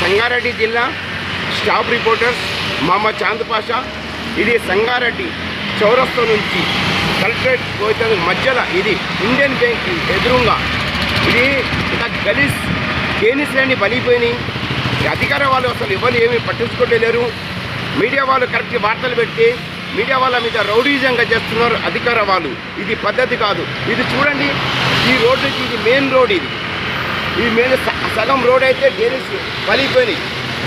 సంగారెడ్డి జిల్లా staff reporters మామ చాంద్ పాషా ఇది సంగారెడ్డి చౌరస్తా నుంచి కలెక్టరేట్ పోతే మధ్యలో ఇది ఇండియన్ బ్యాంక్ ఎదురుగా. ఇది ఇంకా గలీస్ కేనిస్లేని బలిపోయినాయి అధికార వాళ్ళు అసలు ఎవరు ఏమీ పట్టించుకోలేరు. మీడియా వాళ్ళు కరెక్ట్ వార్తలు పెట్టి మీడియా వాళ్ళ మీద రౌడీజంగా చేస్తున్నారు అధికార వాళ్ళు. ఇది పద్ధతి కాదు. ఇది చూడండి ఈ రోడ్డు ఇది మెయిన్ రోడ్ ఇది. ఈ మీద సగం రోడ్ అయితే డేనిస్ పలిగిపోయినాయి.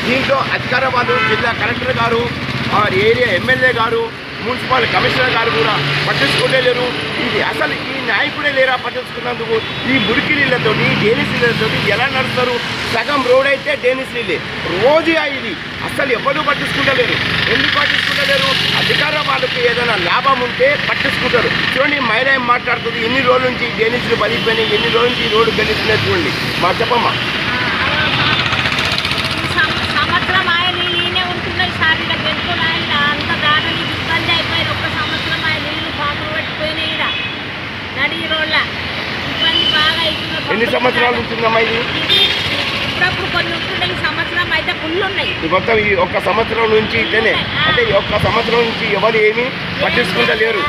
దీంట్లో అధికార వాళ్ళు జిల్లా కలెక్టర్ గారు వారి ఏరియా ఎమ్మెల్యే గారు మున్సిపల్ కమిషనర్ గారు కూడా పట్టించుకునే లేరు. ఇది అసలు ఈ నాయకుడే లేరా పట్టించుకున్నందుకు ఈ మురికి నీళ్ళతోటి డేనిస్ నీళ్ళతో ఎలా నడుస్తారు? సగం రోడ్ అయితే డేనిస్ నీళ్ళే. రోజు ఇది అసలు ఎవరు పట్టించుకుంటలేరు. ఎందుకు పట్టించుకుంటలేరు? అధికార వాళ్ళకి ఏదైనా లాభం ఉంటే పట్టించుకుంటారు. చూడండి మహిళ ఏం మాట్లాడుతుంది? ఎన్ని రోజుల నుంచి డేనిస్లు పలిపోయినాయి ఎన్ని రోజుల నుంచి రోడ్డు గెలిచినాయి చూడండి. మా చెప్పమ్మా. ఎన్ని సంవత్సరాల నుంచి ఉందమ్మా ఇది? ఇప్పుడప్పుడు కొన్ని సంవత్సరం అయితే ఫుల్ ఉన్నాయి మొత్తం ఈ ఒక్క సంవత్సరం నుంచి ఇట్లనే. అంటే ఈ ఒక్క సంవత్సరం నుంచి ఎవరు ఏమీ పట్టించుకుంటలేరు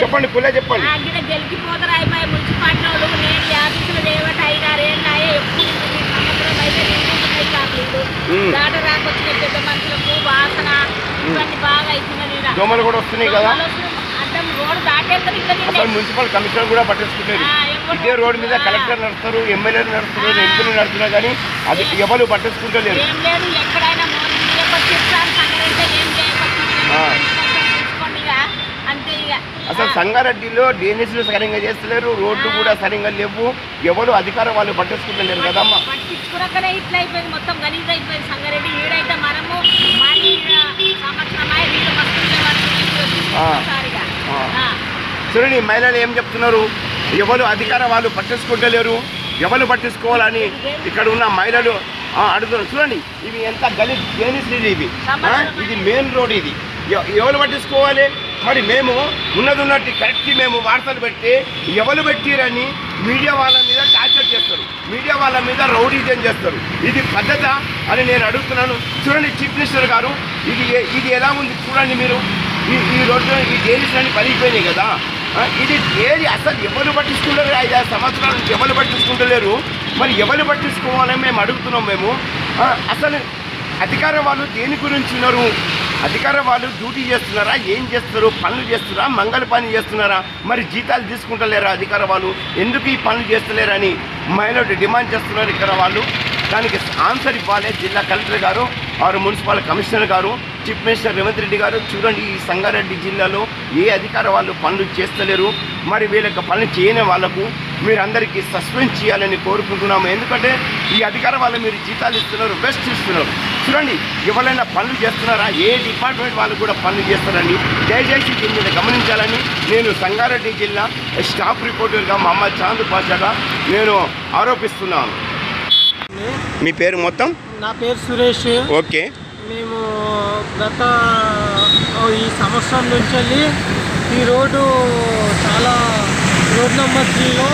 చెప్పండి కులా చెప్పండి. అక్కడ గెలిచిపోతారు అయిపోయి మున్సిపాలిటీ వాళ్ళు నేను ఆఫీసులో లేవట ఐదారు ఏళ్ళు అయ్యే ఎప్పుడు ఉంటుంది. ఈ సంవత్సరం అయితే నిండుతున్నాయి చాక్లెట్లు మ్మ్. దాట రాకొచ్చిన పెద్ద మనుషులకు వాసన ఇవన్నీ బాగా అవుతున్నది. దోమలు కూడా వస్తున్నాయి కదా అడ్డం రోడ్డు దాటేస్తారు ఇక్కడ నిండే. అసలు మున్సిపల్ కమిషనర్ కూడా పట్టించుకుంటారు ఇదే రోడ్డు మీద కలెక్టర్ నడుస్తారు ఎమ్మెల్యేలు నడుస్తున్నారు ఎంపీలు నడుస్తున్నారు కానీ అది ఎవరు పట్టించుకుంటలేరు అసలు సంగారెడ్డిలో డ్రైనేజీలు సరిగ్గా చేస్తలేరు రోడ్లు కూడా సరిగ్గా లేవు ఎవరు అధికారం వాళ్ళు పట్టించుకుంటలేరు కదమ్మా. పట్టించుకున్నాకనే ఇట్లా అయిపోయింది మొత్తం గలీజ్ అయిపోయింది సంగారెడ్డి. మనము చూడండి మహిళలు ఏం చెప్తున్నారు? ఎవరు అధికార వాళ్ళు పట్టించుకుంటలేరు ఎవరు పట్టించుకోవాలని ఇక్కడ ఉన్న మహిళలు అడుగుతున్నారు. చూడండి ఇవి ఎంత గలి డ్రైనేజ్ ఇవి. ఇది ఇది మెయిన్ రోడ్ ఇది. ఎవరు పట్టించుకోవాలి? మరి మేము ఉన్నది ఉన్నట్టు కరెక్ట్ మేము వార్తలు పెట్టి ఎవరు పెట్టిరని మీడియా వాళ్ళ మీద టార్చర్ చేస్తారు. మీడియా వాళ్ళ మీద రౌడీజం చేస్తారు. ఇది పద్ధత అని నేను అడుగుతున్నాను. చూడండి చీఫ్ మినిస్టర్ గారు ఇది ఇది ఎలా ఉంది చూడండి మీరు. ఈ ఈ రోడ్డు ఈ డైరీస్ అని పలిగిపోయినాయి కదా? ఇది ఏది అసలు ఎవరు పట్టించుకుంటారు? ఐదారు సంవత్సరాల నుంచి ఎవరు పట్టించుకుంటలేరు? మరి ఎవరు పట్టించుకోవాలని మేము అడుగుతున్నాం మేము. అసలు అధికార వాళ్ళు దేని గురించి ఉన్నారు? అధికార వాళ్ళు డ్యూటీ చేస్తున్నారా? ఏం చేస్తారు? పనులు చేస్తున్నారా? మంగళ పని చేస్తున్నారా? మరి జీతాలు తీసుకుంటలేరా అధికార వాళ్ళు? ఎందుకు ఈ పనులు చేస్తలేరని మహిళలు డిమాండ్ చేస్తున్నారు ఇక్కడ వాళ్ళు. దానికి ఆన్సర్ ఇవ్వాలి జిల్లా కలెక్టర్ గారు ఆరు మున్సిపల్ కమిషనర్ గారు. చీఫ్ మినిస్టర్ రేవంత్ రెడ్డి గారు చూడండి ఈ సంగారెడ్డి జిల్లాలో ఏ అధికార వాళ్ళు పనులు చేస్తలేరు. మరి వీళ్ళకి పనులు చేయని వాళ్ళకు మీరు అందరికీ సస్పెండ్ చేయాలని కోరుకుంటున్నాము. ఎందుకంటే ఈ అధికార వాళ్ళు మీరు జీతాలు ఇస్తున్నారు బెస్ట్ ఇస్తున్నారు చూడండి ఎవరైనా పనులు చేస్తున్నారా? ఏ డిపార్ట్మెంట్ వాళ్ళు కూడా పనులు చేస్తారని దయచేసి దీని మీద గమనించాలని నేను సంగారెడ్డి జిల్లా స్టాఫ్ రిపోర్టర్గా మహమ్మద్ చాంద్ పాషాగా నేను ఆరోపిస్తున్నాను. మీ పేరు మొత్తం? నా పేరు సురేష్. ఓకే. మేము గత ఈ సంవత్సరం నుంచి వెళ్ళి ఈ రోడ్డు చాలా రోడ్ నెంబర్ త్రీలో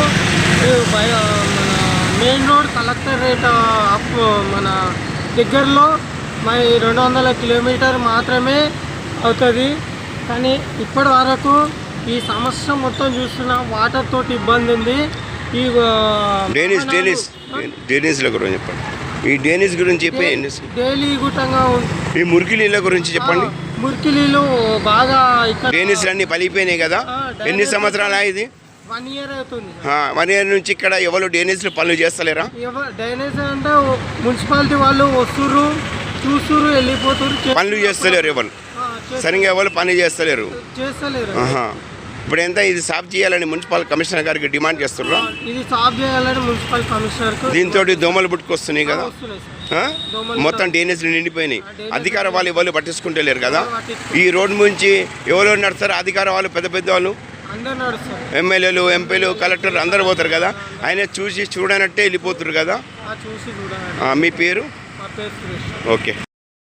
మన మెయిన్ రోడ్ కలెక్టరేట్ అప్ మన దగ్గరలో మరి రెండు వందల కిలోమీటర్ మాత్రమే అవుతుంది. కానీ ఇప్పటి వరకు ఈ సంవత్సరం మొత్తం చూస్తున్న వాటర్ తోటి ఇబ్బంది ఉంది ఈ వాహనాలు- డేనిస్ డేనిస్ల గురించి చెప్పండి. ఈ డేనిస్ గురించి చెప్పి డైలీ గుట్టంగా ఈ మురికి నీళ్ళ గురించి చెప్పండి. మురికి నీళ్ళు బాగా ఇక్కడ డేనిస్ అన్ని పలిగిపోయినాయి కదా? ఎన్ని సంవత్సరాలు ఇది? వన్ ఇయర్ అవుతుంది. వన్ ఇయర్ నుంచి ఇక్కడ ఎవరు డేనిస్లు పనులు చేస్తలేరా? డ్రైనేజ్ అంటే మున్సిపాలిటీ వాళ్ళు వస్తుర్రు చూస్తుర్రు వెళ్ళిపోతుర్రు చే- పనులు చేస్తలేరు ఎవరు? సరిగ్గా ఎవరు పని చేస్తలేరు? చేస్తలేరు. ఇప్పుడు ఎంత ఇది సాఫ్ చేయాలని మున్సిపల్ కమిషనర్ గారికి డిమాండ్ చేస్తుర్రా? ఇది సాఫ్ చేయాలని మున్సిపల్ కమిషనర్ దీంతో దోమలు పుట్టుకొస్తున్నాయి కదా. మొత్తం డేనిస్లు నిండిపోయినాయి. అధికార వాళ్ళు ఎవరు పట్టించుకుంటలేరు కదా? ఈ రోడ్ నుంచి ఎవరు నడుస్తారు? అధికార వాళ్ళు పెద్ద పెద్ద వాళ్ళు? ఎమ్మెల్యేలు ఎంపీలు కలెక్టర్లు అందరు పోతారు కదా? ఆయన చూసి చూడనట్టే వెళ్ళిపోతారు కదా? మీ పేరు? ఓకే.